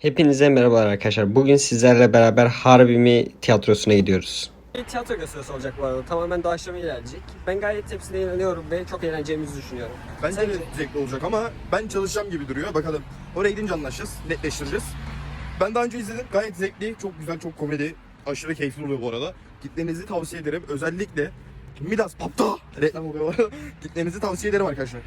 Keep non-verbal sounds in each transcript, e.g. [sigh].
Hepinize merhabalar arkadaşlar. Bugün sizlerle beraber Harbimi tiyatrosuna gidiyoruz. Bir tiyatro gösterisi olacak bu arada. Tamamen doğaçlama ilerleyecek. Ben gayet hepsine inanıyorum ve çok eğleneceğimizi düşünüyorum. Bence de zevkli olacak ama ben çalışacağım gibi duruyor. Bakalım. Oraya gidince anlaşacağız, netleştireceğiz. Ben daha önce izledim. Gayet zevkli, çok güzel, çok komedi. Aşırı keyifli oluyor bu arada. Gitmenizi tavsiye ederim. Özellikle Midas Papta reklam oluyor bu arada. [laughs] Gitmenizi tavsiye ederim arkadaşlar.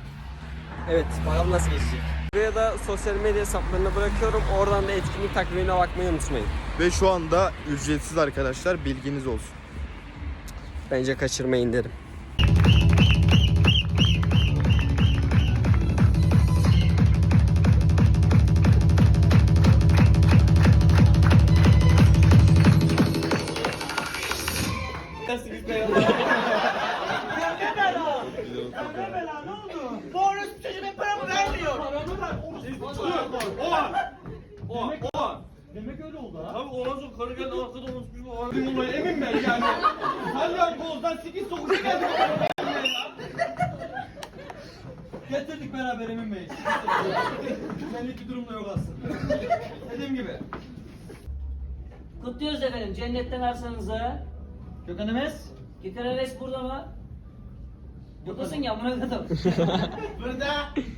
Evet, bakalım nasıl geçecek. Buraya da sosyal medya hesaplarına bırakıyorum. Oradan da etkinlik takvimine bakmayı unutmayın. Ve şu anda ücretsiz arkadaşlar. Bilginiz olsun. Bence kaçırmayın derim. Bu Demek öyle oldu ha. Abi ondan sonra karı geldi arkada unutmuş bu abi. Bununla emin ben yani. Salyan Koz'dan 8 sokuşa geldik. Getirdik beraber Emin Bey. Senlik bir durum da yok aslında. Dediğim gibi. Kutluyoruz efendim cennetten arsanızı. Gökhan Emes. Gitar Enes burada mı? Buradasın ya buna kadar. [laughs] [laughs] Burada.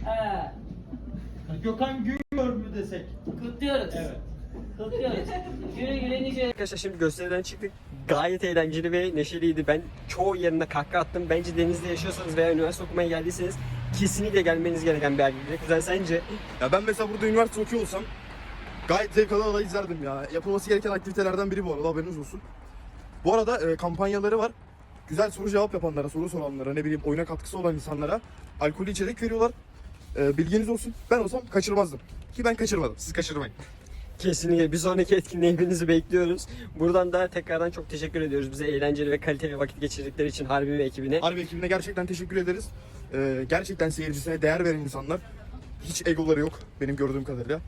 He. Gökhan Güngör mü desek? Kutluyoruz. Evet. Kutluyoruz. Güle güle nice. Arkadaşlar şimdi gösteriden çıktık. Gayet eğlenceli ve neşeliydi. Ben çoğu yerinde kahkaha attım. Bence denizde yaşıyorsanız veya üniversite okumaya geldiyseniz kesinlikle gelmeniz gereken bir aktivite. Güzel sence? Ya ben mesela burada üniversite okuyor olsam gayet zevk ala ala izlerdim ya. Yapılması gereken aktivitelerden biri bu arada haberiniz olsun. Bu arada e, kampanyaları var. Güzel soru cevap yapanlara, soru soranlara, ne bileyim oyuna katkısı olan insanlara alkolü içerik veriyorlar. E, bilginiz olsun. Ben olsam kaçırmazdım. Ki ben kaçırmadım. Siz kaçırmayın. Kesinlikle bir sonraki etkinliğe hepinizi bekliyoruz. Buradan da tekrardan çok teşekkür ediyoruz. Bize eğlenceli ve kaliteli vakit geçirdikleri için Harbi ve ekibine. Harbi ekibine gerçekten teşekkür ederiz. E, gerçekten seyircisine değer veren insanlar. Hiç egoları yok benim gördüğüm kadarıyla.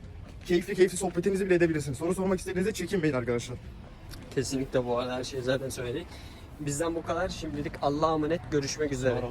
Keyifli keyifli sohbetinizi bile edebilirsiniz. Soru sormak istediğinizde çekinmeyin arkadaşlar. Kesinlikle bu arada her şeyi zaten söyledik. Bizden bu kadar. Şimdilik Allah'a emanet. Görüşmek üzere.